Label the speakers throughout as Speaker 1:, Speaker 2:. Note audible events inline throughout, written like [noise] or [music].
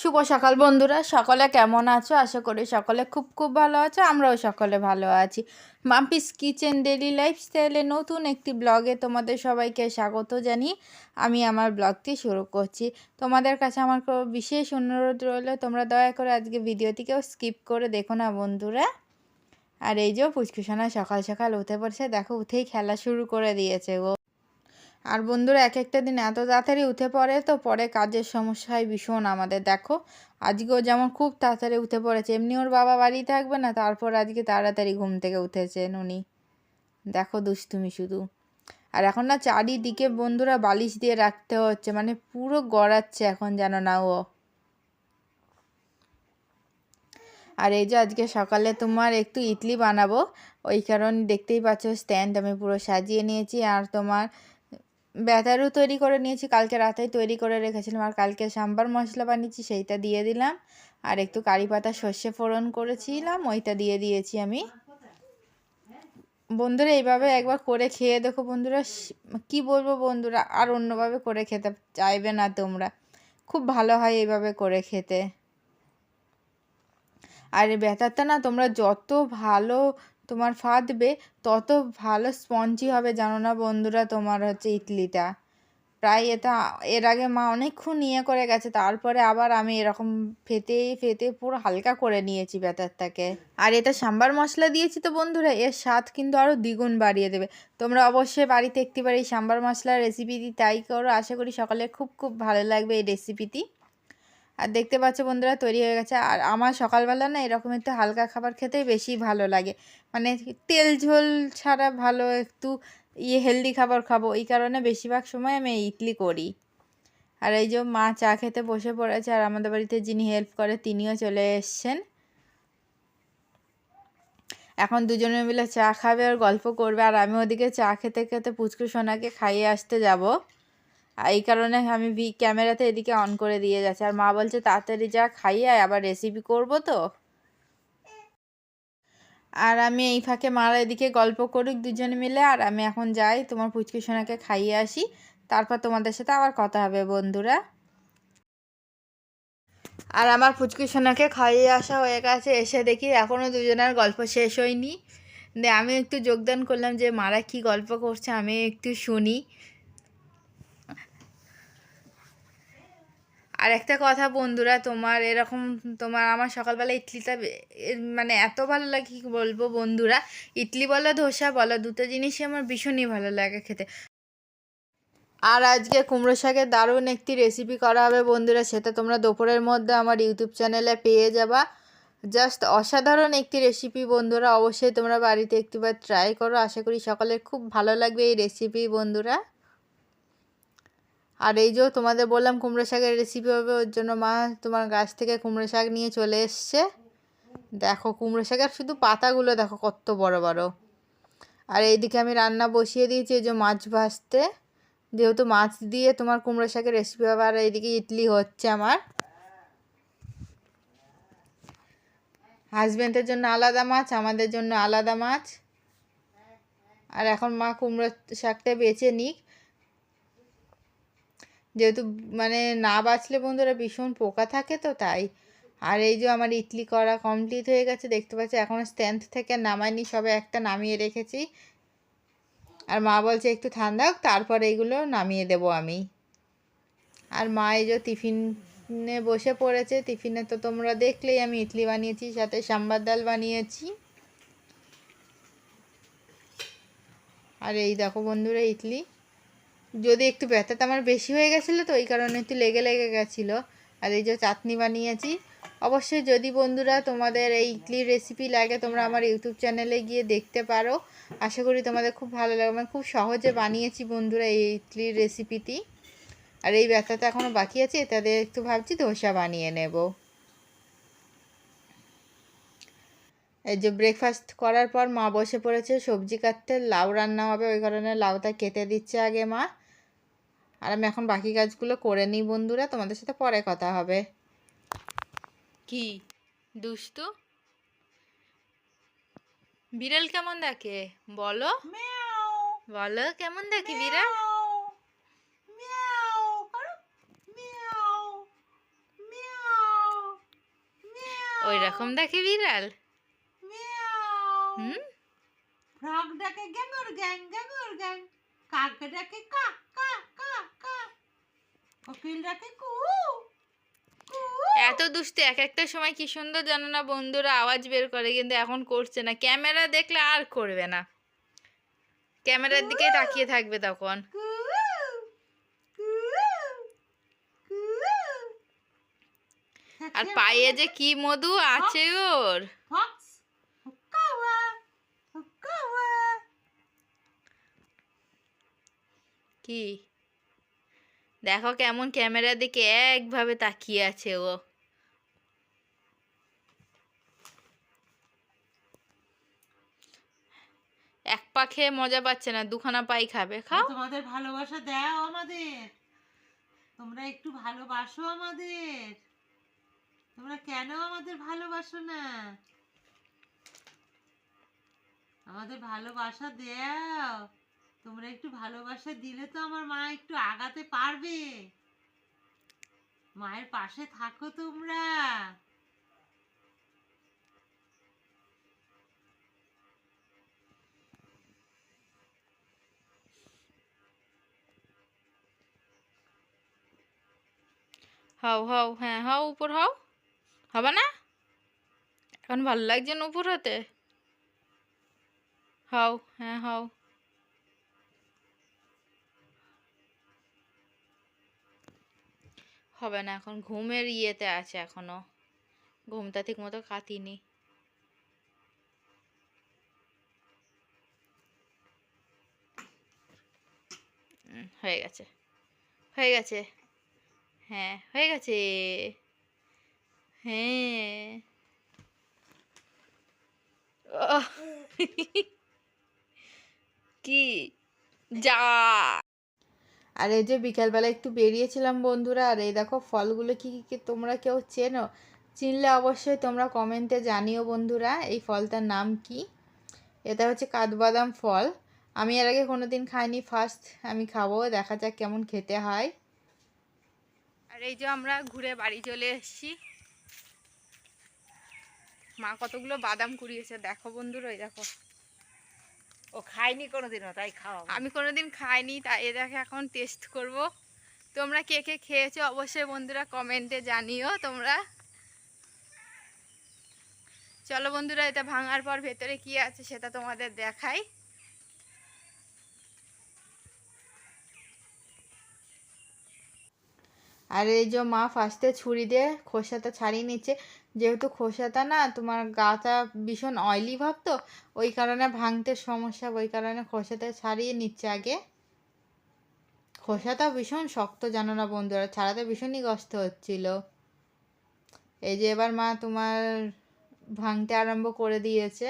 Speaker 1: শুভ সকাল বন্ধুরা, সকলে কেমন আছো? আশা করি সকলে খুব খুব ভালো আছো, আমরাও সকলে ভালো আছি। মাম্পিস কিচেন ডেলি লাইফস্টাইলে নতুন একটি ব্লগে তোমাদের সবাইকে স্বাগত জানিয়ে আমি আমার ব্লগটি শুরু করছি। তোমাদের কাছে আমার বিশেষ অনুরোধ রইল, তোমরা দয়া করে আজকে ভিডিওটিকেও স্কিপ করে দেখো না বন্ধুরা। আর এই যে পুচকুসানা সকাল সকাল উঠে পড়ছে, দেখো উঠেই খেলা শুরু করে দিয়েছে গো। আর বন্ধুরা এক একটা দিন এত তাড়াতাড়ি উঠে পড়ে তো পরে কাজের সমস্যায় ভীষণ আমাদের, দেখো। আজকেও যেমন খুব তাড়াতাড়ি উঠে পড়েছে, এমনি ওর বাবা বাড়ি থাকবে না, তারপর আজকে তাড়াতাড়ি ঘুম থেকে উঠেছেন উনি। দেখো দুষ্টুমি শুধু। আর এখন না চারিদিকে বন্ধুরা বালিশ দিয়ে রাখতে হচ্ছে মানে পুরো গড়াচ্ছে এখন যেন না ও। আর এই যে আজকে সকালে তোমার একটু ইডলি বানাবো, ওই কারণ দেখতেই পাচ্ছ, স্ট্যান্ড আমি পুরো সাজিয়ে নিয়েছি, আর তোমার ব্যাটারও তৈরি করে নিয়েছি, কালকে রাতেই তৈরি করে রেখেছিলাম আর কালকে সাম্বার মশলা বানিয়েছি, সেইটা দিয়ে দিলাম। আর একটু কারি পাতা সর্ষে ফোড়ন করেছিলাম, ওইটা দিয়ে দিয়েছি আমি। বন্ধুরা, এইভাবে একবার করে খেয়ে দেখো বন্ধুরা কি বলব বন্ধুরা, আর অন্যভাবে করে খেতে চাইবে না তোমরা। খুব ভালো হয় এইভাবে করে খেতে। আর ব্যাটারটা না, তোমরা যত ভালো তোমার ফাটবে তত ভালো স্পঞ্জি হবে জানো না বন্ধুরা তোমার হচ্ছে ইডলিটা। প্রায় এটা, এর আগে মা অনেকক্ষণ ইয়ে করে গেছে, তারপরে আবার আমি এরকম ফেটে ফেতে পুরো হালকা করে নিয়েছি ব্যাটারটাকে। আর এটা সাম্বার মশলা দিয়েছি তো বন্ধুরা, এর স্বাদ কিন্তু আরও দ্বিগুণ বাড়িয়ে দেবে। তোমরা অবশ্যই বাড়িতে একটিবার এই সাম্বার মশলার রেসিপিটি তাই করো, আশা করি সকালে খুব খুব ভালো লাগবে এই রেসিপিটি আর দেখতে পাচ্ছ বন্ধুরা, তৈরি হয়ে গেছে। আর আমার সকালবেলা না এরকম একটু হালকা খাবার খেতেই বেশি ভালো লাগে। মানে তেল ঝোল ছাড়া ভালো একটু ইয়ে হেলদি খাবার খাব। এই কারণে বেশিরভাগ সময় আমি ইডলি করি। আর এই যে মা চা খেতে বসে পড়েছে আর আমাদের বাড়িতে যিনি হেল্প করে তিনিও চলে এসছেন। এখন দুজনে মিলে চা খাবে আর গল্প করবে। আর আমি ওদিকে চা খেতে খেতে পুচকু সোনাকে খাইয়ে আসতে যাব। এই কারণে আমি ভি, ক্যামেরাতে এদিকে অন করে দিয়ে যাচ্ছি। আর মা বলছে, তাড়াতাড়ি যা খাইয়ে আবার রেসিপি করব তো? আর আমি এই ফাঁকে মারা এদিকে গল্প করুক দুজনে মিলে, আর আমি এখন যাই, তোমার পুচকি সোনাকে খাইয়ে আসি। তারপর তোমাদের সাথে আবার কথা হবে, বন্ধুরা। আর আমার পুচকি সোনাকে খাইয়ে আসা হয়ে গেছে, এসে দেখি এখনও দুজনের গল্প শেষ হয়নি। আমি একটু যোগদান করলাম যে, মারা কি গল্প করছে আমি একটু শুনি। আর একটা কথা বন্ধুরা, তোমার এরকম তোমার আমার সকালবেলা ইডলিটা মানে এত ভালো লাগে কী বলব বন্ধুরা, ইডলি বলো, ধোসা বলো, দুটো জিনিসই আমার ভীষণই ভালো লাগে খেতে। আর আজকে কুমড়ো শাকের দারুণ একটি রেসিপি করা হবে বন্ধুরা, সেটা তোমরা দুপুরের মধ্যে আমার ইউটিউব চ্যানেলে পেয়ে যাবা। জাস্ট অসাধারণ একটি রেসিপি বন্ধুরা, অবশ্যই তোমরা বাড়িতে একটিবার ট্রাই করো, আশা করি সকলের খুব ভালো লাগবে এই রেসিপি বন্ধুরা। আর এই যে তোমাদের বললাম কুমড়ো শাকের রেসিপি হবে, ওর জন্য মা তোমার গাছ থেকে কুমড়ো শাক নিয়ে চলে এসছে। দেখো কুমড়ো শাকের শুধু পাতাগুলো দেখো কত বড় বড়। আর এইদিকে আমি রান্না বসিয়ে দিয়েছি এই যে মাছ ভাজতে। যেহেতু মাছ দিয়ে তোমার কুমড়ো শাকের রেসিপি হবে, আর এইদিকে ইডলি হচ্ছে আমার। হাজব্যান্ডের জন্য আলাদা মাছ, আমাদের জন্য আলাদা মাছ। আর এখন মা কুমড়ো শাকটা বেছে নিক। যেহেতু মানে না বাঁচলে বন্ধুরা ভীষণ পোকা থাকে তো তাই। আর এই যে আমার ইডলি করা কমপ্লিট হয়ে গেছে, দেখতে পাচ্ছি এখন স্ট্যান্ড থেকে নামাইনি সবে একটা নামিয়ে রেখেছি। আর মা বলছে একটু ঠান্ডা হোক, তারপর এইগুলো নামিয়ে দেব আমি। আর মা এই যে টিফিনে বসে পড়েছে টিফিনে তো তোমরা দেখলেই আমি ইডলি বানিয়েছি, সাথে সাম্বার ডাল বানিয়েছি। আর এই দেখো বন্ধুরা ইডলি। যদি একটু ব্যথাটা আমার বেশি হয়ে গেছিল তো ওই কারণে একটু লেগে লেগে গেছিল। আর এই যে চাটনি বানিয়েছি, অবশ্যই যদি বন্ধুরা তোমাদের এই ইডলির রেসিপি লাগে, তোমরা আমার ইউটিউব চ্যানেলে গিয়ে দেখতে পারো। আশা করি তোমাদের খুব ভালো লাগবে। আমি খুব সহজে বানিয়েছি বন্ধুরা এই ইডলির রেসিপিটি আর এই ব্যথাটা এখনও বাকি আছে, এটাতে একটু ভাবছি ধোসা বানিয়ে নেব। এই যে ব্রেকফাস্ট করার পর মা বসে পড়েছে, সবজি কাটতে, লাউ রান্না হবে, ওই কারণে লাউটা কেটে দিচ্ছে আগে মা। আর আমি এখন বাকি কাজগুলো করে নিই বন্ধুরা। তোমাদের সাথে পরে কথা হবে। কি? দুষ্টু? বিড়াল কেমন দেখে? বলো। বলো কেমন দেখি বিড়াল? ওই রকম দেখে বিড়াল?
Speaker 2: মিয়াও।
Speaker 1: হুম?
Speaker 2: ফ্রগ ডাকে গ্যাঙ্গর গ্যাং গ্যাঙ্গর গ্যাং কাক ডাকে কা কা কা কা কোকিল ডাকে কু কু
Speaker 1: এত দুষ্টু এক একটা সময় কি সুন্দর জানো না বন্ধুরা আওয়াজ বের করে কিন্তু এখন করছে না। ক্যামেরা দেখলে আর করবে না। ক্যামেরার দিকে তাকিয়ে থাকবে তখন। আর পায়ে যে কি মধু আছে ওর। কি? দেখো কেমন ক্যামেরার দিকে একভাবে তাকিয়ে আছে ও। এক পা খেয়ে মজা পাচ্ছে না দুখানা পাই খাবে খাও।
Speaker 2: তোমাদের ভালোবাসা দাও আমাদের। তোমরা একটু ভালোবাসো আমাদের। তোমরা কেন আমাদের ভালোবাসো না? আমাদের ভালোবাসা দাও। তোমরা একটু ভালোবাসা দিলে তো আমার মা একটু আগাতে পারবে। মায়ের পাশে থাকো তোমরা।
Speaker 1: হাও হাও হ্যাঁ হাও, উপর হাও। হবে না? এখন ভালো লাগছে না উপর হতে? হাও হ্যাঁ হাও। হবে না, এখন ঘুমের ইয়েতে আছে এখনও। ঘুমটা ঠিক মতো কাটিনি হয়ে গেছে। হয়ে গেছে। হ্যাঁ হয়ে গেছে। হ্যাঁ। [laughs] কি? যা। আর এই যে বিকালবেলা একটু বেরিয়েছিলাম বন্ধুরা, আর এই দেখো ফলগুলো কি কি তোমরা কেউ চেনো? চিনলে অবশ্যই তোমরা কমেন্টে জানিও বন্ধুরা, এই ফলটার নাম কি? এটা হচ্ছে কাঠবাদাম ফল। আমি এর আগে কোনো দিন খাইনি ফার্স্ট আমি খাব, দেখা যাক কেমন খেতে হয়। আর এই যে আমরা ঘুরে বাড়ি চলে এসেছি। মা কতগুলো বাদাম কুড়িয়েছে, দেখো বন্ধুরা ওই দেখো।
Speaker 2: ও খায়নি কোনোদিনও, তাই খাও
Speaker 1: আমি কোনোদিন খাইনি, তাই এ দেখে এখন টেস্ট করব। তোমরা কে কে খেয়েছো অবশ্যই বন্ধুরা কমেন্টে জানিও তোমরা। চলো বন্ধুরা, এটা ভাঙার পর ভেতরে কি আছে সেটা তোমাদের দেখাই। আর এই যে মা ফার্স্টে ছুরি দিয়ে খোসাটা ছাড়িয়ে নিচ্ছে। যেহেতু খোসাটা না তোমার গাটা ভীষণ অয়েলি ভাব তো, ওই কারণে ভাঙতে সমস্যা, ওই কারণে খোসাটা ছাড়িয়ে নিচ্ছে আগে। খোসাটা ভীষণ শক্ত জানো না বন্ধুরা, ছাড়াতে ভীষণই কষ্ট হচ্ছিল। এই যে এবার মা তোমার ভাঙতে আরম্ভ করে দিয়েছে।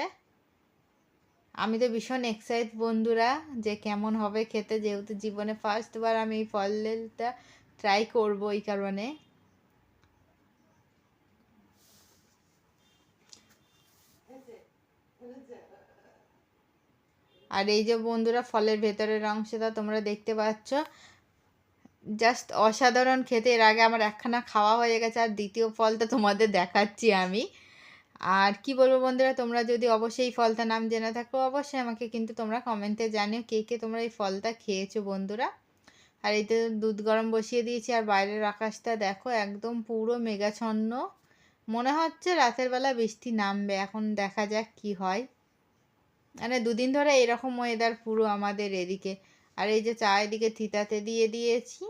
Speaker 1: আমি তো ভীষণ এক্সাইট বন্ধুরা যে কেমন হবে খেতে, যেহেতু জীবনে ফার্স্টবার আমি এই ফলটা ট্রাই করব এই কারণে। আর এই যে বন্ধুরা, ফলের ভেতরের অংশটা তোমরা দেখতে পাচ্ছ। জাস্ট অসাধারণ খেতে। এর আগে আমার একখানা খাওয়া হয়ে গেছে, আর দ্বিতীয় ফলটা তোমাদের দেখাচ্ছি আমি। আর কি বলব বন্ধুরা, তোমরা যদি অবশ্যই এই ফলটার নাম জেনে থাকো, অবশ্যই আমাকে কিন্তু তোমরা কমেন্টে জানিও কে কে তোমরা এই ফলটা খেয়েছো বন্ধুরা। আর এই তো দুধ গরম বসিয়ে দিয়েছি, আর বাইরের আকাশটা দেখো একদম পুরো মেঘাচ্ছন্ন। মনে হচ্ছে রাতের বেলা বৃষ্টি নামবে, এখন দেখা যাক কি হয়। মানে দুদিন ধরে এরকম ওয়েদার পুরো আমাদের এদিকে। আর এই যে চা এদিকে থিতাতে দিয়ে দিয়েছি।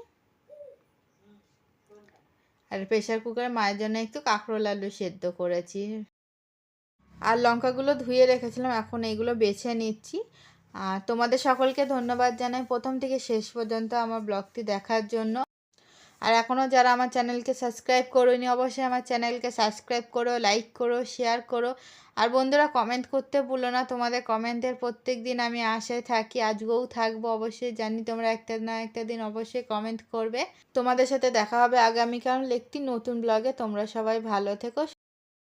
Speaker 1: আর প্রেশার কুকারে মায়ের জন্য একটু কাঁকরোল আলু সেদ্ধ করেছি। আর লঙ্কাগুলো ধুয়ে রেখেছিলাম, এখন এইগুলো বেছে নিচ্ছি। আর তোমাদের সকলকে ধন্যবাদ জানাই প্রথম থেকে শেষ পর্যন্ত আমার ব্লগটি দেখার জন্য। আর এখনও যারা আমার চ্যানেলকে সাবস্ক্রাইব করোনি, অবশ্যই আমার চ্যানেলকে সাবস্ক্রাইব করো, লাইক করো, শেয়ার করো। আর বন্ধুরা কমেন্ট করতে ভুলো না, তোমাদের কমেন্টের প্রত্যেক দিন আমি আশায় থাকি, আজকেও থাকব, অবশ্যই জানি তোমরা একটা না একটা দিন অবশ্যই কমেন্ট করবে। তোমাদের সাথে দেখা হবে আগামীকাল একটি নতুন ব্লগে তোমরা সবাই ভালো থেকো